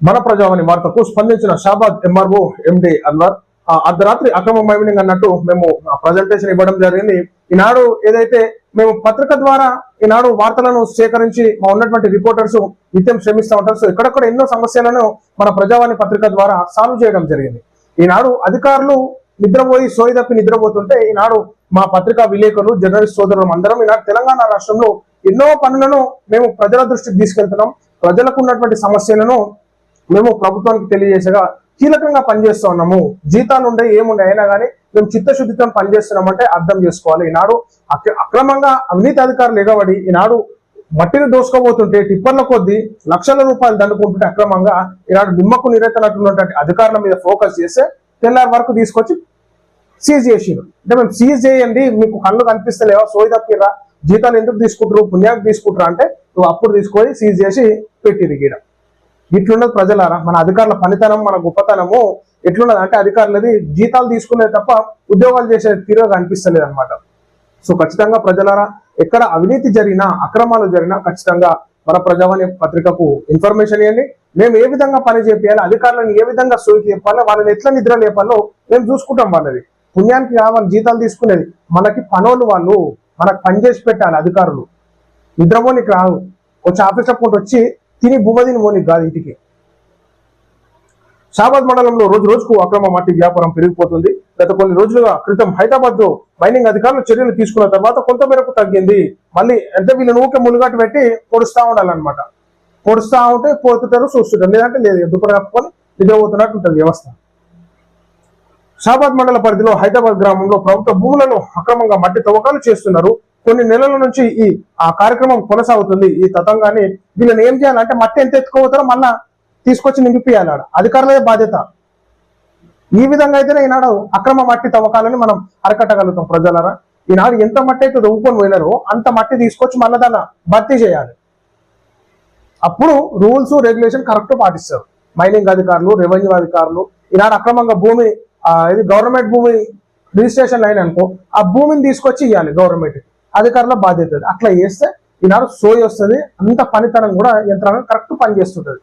మన ప్రజావాణి వార్తకు స్పందించిన షాబాద్ ఎంఆర్ఓ ఎండి అన్వర్ ఆ, అర్ధరాత్రి అక్రమ మైమినింగ్ అన్నట్టు మేము ప్రజెంటేషన్ ఇవ్వడం జరిగింది. ఈనాడు ఏదైతే మేము పత్రిక ద్వారా ఈనాడు వార్తలను సేకరించి మా ఉన్నటువంటి రిపోర్టర్స్ నిత్యం శ్రమిస్తూ ఉంటారు. సో ఎక్కడెక్కడ ఎన్నో సమస్యలను మన ప్రజావాణి పత్రిక ద్వారా సాల్వ్ చేయడం జరిగింది. ఈనాడు అధికారులు నిద్రపోయి సోయి తప్పి నిద్రపోతుంటే ఈనాడు మా పత్రికా విలేకరులు జర్నలిస్ట్ సోదరులు అందరం ఈనాడు తెలంగాణ రాష్ట్రంలో ఎన్నో పనులను మేము ప్రజల దృష్టికి తీసుకెళ్తున్నాం. ప్రజలకు ఉన్నటువంటి సమస్యలను మేము ప్రభుత్వానికి తెలియజేసగా కీలకంగా పనిచేస్తూ ఉన్నాము. జీతా ఉండే ఏముండే అయినా కానీ మేము చిత్తశుద్ధితో పనిచేస్తున్నామంటే అర్థం చేసుకోవాలి. ఈనాడు అక్రమంగా అవినీతి అధికారులు ఎగబడి ఈనాడు మట్టిని దోసుకోబోతుంటే టిప్పర్ల కొద్దీ లక్షల రూపాయలు దండుకుంటుంటే అక్రమంగా ఈనాడు నిమ్మకు నిరెత్తనట్టున్నటువంటి అధికారుల మీద ఫోకస్ చేస్తే తెల్లారి వరకు తీసుకొచ్చి సీజ్ చేసిరు అంటే మేము సీజ్ చేయండి మీకు కళ్ళు కనిపిస్తలేవా సోయి తప్పిరా జీతాలు ఎందుకు తీసుకుంటారు పుణ్యానికి తీసుకుంటారా అంటే నువ్వు అప్పుడు తీసుకొని సీజ్ చేసి పెట్టిరు గీడ ఇట్లున్నది ప్రజలారా? మన అధికారుల పనితనం మన గొప్పతనము ఎట్లున్నది? అంటే అధికారులది జీతాలు తీసుకునే తప్ప ఉద్యోగాలు చేసే తీరుగా కనిపిస్తలేదు అనమాట సో ఖచ్చితంగా ప్రజలారా ఎక్కడ అవినీతి జరిగినా అక్రమాలు జరిగినా ఖచ్చితంగా మన ప్రజావాణి పత్రికకు ఇన్ఫర్మేషన్ ఇవ్వండి. మేము ఏ విధంగా పని చేయాలి అధికారులను ఏ విధంగా సోకి చెప్పాలో వాళ్ళని ఎట్లా నిద్ర లేపాలో మేము చూసుకుంటాం వాళ్ళది పుణ్యానికి కావాలి జీతాలు తీసుకునేది. మనకి పనోళ్ళు వాళ్ళు మనకు పని చేసి పెట్టాలి అధికారులు. నిద్రపోనికి రావు. వచ్చి ఆఫీస్ అప్పుడు వచ్చి తిని భూమదిని మోని కాదు ఇంటికి. షాబాద్ మండలంలో రోజు రోజుకు అక్రమ మట్టి వ్యాపారం పెరిగిపోతుంది. గత కొన్ని రోజులుగా క్రితం హైదరాబాద్లో మైనింగ్ అధికారులు చర్యలు తీసుకున్న తర్వాత కొంత మేరకు తగ్గింది. మళ్ళీ అంటే వీళ్ళని ఊకే ములుగాటు పెట్టి పొడుస్తా ఉండాలన్నమాట. పొడుస్తా ఉంటే పోతుంటారు చూస్తుంటారు. లేదంటే లేదు దుప్పటి కప్పుకొని నిద్రపోతున్నట్టు ఉంటుంది వ్యవస్థ. షాబాద్ మండల పరిధిలో హైదరాబాద్ గ్రామంలో ప్రభుత్వ భూములను అక్రమంగా మట్టి తవ్వకాలు చేస్తున్నారు. కొన్ని నెలల నుంచి ఈ ఆ కార్యక్రమం కొనసాగుతుంది ఈ తతంగాన్ని వీళ్ళని ఏం చేయాలంటే మట్టి ఎంత ఎత్తుకోతారో మళ్ళా తీసుకొచ్చి నింపిపియాలి అధికారులే బాధ్యత. ఈ విధంగా అయితేనే ఈనాడు అక్రమ మట్టి తవ్వకాలని మనం అరకట్టగలుగుతాం ప్రజలరా. ఈనాడు ఎంత మట్టి అయితే తవ్వుకొని పోయినారో అంత మట్టి తీసుకొచ్చి మళ్ళీ దాన్ని భర్తీ చేయాలి. అప్పుడు రూల్స్ రెగ్యులేషన్ కరెక్ట్ పాటిస్తారు. మైనింగ్ అధికారులు రెవెన్యూ అధికారులు ఈనాడు అక్రమంగా భూమి ఇది గవర్నమెంట్ భూమి రిజిస్ట్రేషన్ లైన్ అనుకో ఆ భూమిని తీసుకొచ్చి ఇవ్వాలి గవర్నమెంట్ అధికారుల బాధ్యత అట్లా చేస్తే ఈనాడు సోయి వస్తుంది అంత పనితనం కూడా యంత్రాంగం కరెక్ట్ పనిచేస్తుంటది.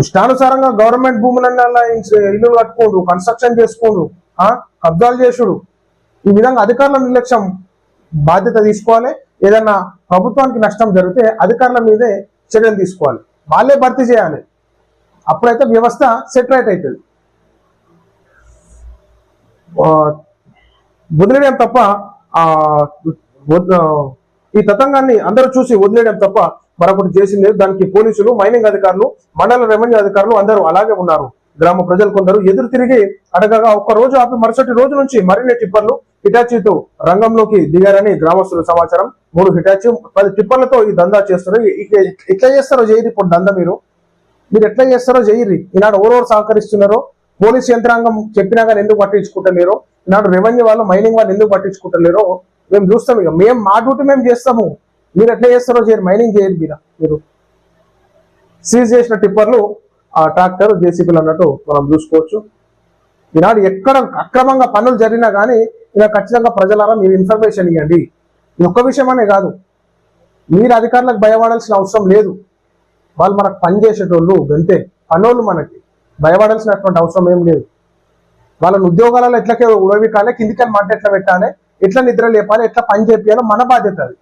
ఇష్టానుసారంగా గవర్నమెంట్ భూములన్నీ ఇల్లు కట్టుకోడు కన్స్ట్రక్షన్ చేసుకోడు కబ్జాలు చేసుడు. ఈ విధంగా అధికారుల నిర్లక్ష్యం బాధ్యత తీసుకోవాలి. ఏదన్నా ప్రభుత్వానికి నష్టం జరిగితే అధికారుల మీదే చర్యలు తీసుకోవాలి. వాళ్ళే భర్తీ చేయాలి. అప్పుడైతే వ్యవస్థ సెటిలైట్ అవుతుంది. వదిలేయడం తప్ప ఆ ఈ తతంగాన్ని అందరూ చూసి వదిలేయడం తప్ప మరొకటి చేసింది దానికి పోలీసులు మైనింగ్ అధికారులు మండల రెవెన్యూ అధికారులు అందరూ అలాగే ఉన్నారు. గ్రామ ప్రజలు కొందరు ఎదురు తిరిగి అడగగా ఒక్క రోజు ఆపి మరుసటి రోజు నుంచి మరిన్ని టిప్పర్లు హిటాచీతో రంగంలోకి దిగారని గ్రామస్తుల సమాచారం. మూడు హిటాచీ పది టిప్పర్లతో ఈ దందా చేస్తున్నారు. ఇక- ఇట్లా చేస్తారో చేయరు ఇప్పుడు దందా మీరు? మీరు ఎట్లా చేస్తారో చేయరు ఈనాడు ఎవరెవరు సహకరిస్తున్నారో పోలీస్ యంత్రాంగం చెప్పినా కానీ ఎందుకు పట్టించుకుంటలేరు ఈనాడు రెవెన్యూ వాళ్ళు మైనింగ్ వాళ్ళు ఎందుకు పట్టించుకుంటలేరు మేము చూస్తాం ఇక. మేము మా డ్యూటీ మేము చేస్తాము. మీరు ఎట్లా చేస్తారో చేయరు. మైనింగ్ చేయరు మీరు మీరు. సీజ్ చేసిన టిప్పర్లు ఆ ట్రాక్టర్ జేసీపీలు అన్నట్టు మనం చూసుకోవచ్చు. ఈనాడు ఎక్కడ అక్రమంగా పనులు జరిగినా కానీ ఇలా ఖచ్చితంగా ప్రజలారా మీరు ఇన్ఫర్మేషన్ ఇవ్వండి. ఇది ఒక్క విషయమనే కాదు. మీరు అధికారులకు భయపడాల్సిన అవసరం లేదు. వాళ్ళు మనకు పని చేసేటోళ్ళు అంతే పనోళ్ళు మనకి. భయపడాల్సినటువంటి అవసరం ఏం లేదు. వాళ్ళని ఉద్యోగాలలో ఎట్లకే ఉడవి కానీ కిందికి మాట ఎట్లా పెట్టాలి ఎట్లా నిద్ర లేపాలి ఎట్లా పని చేయాలో మన బాధ్యత అది.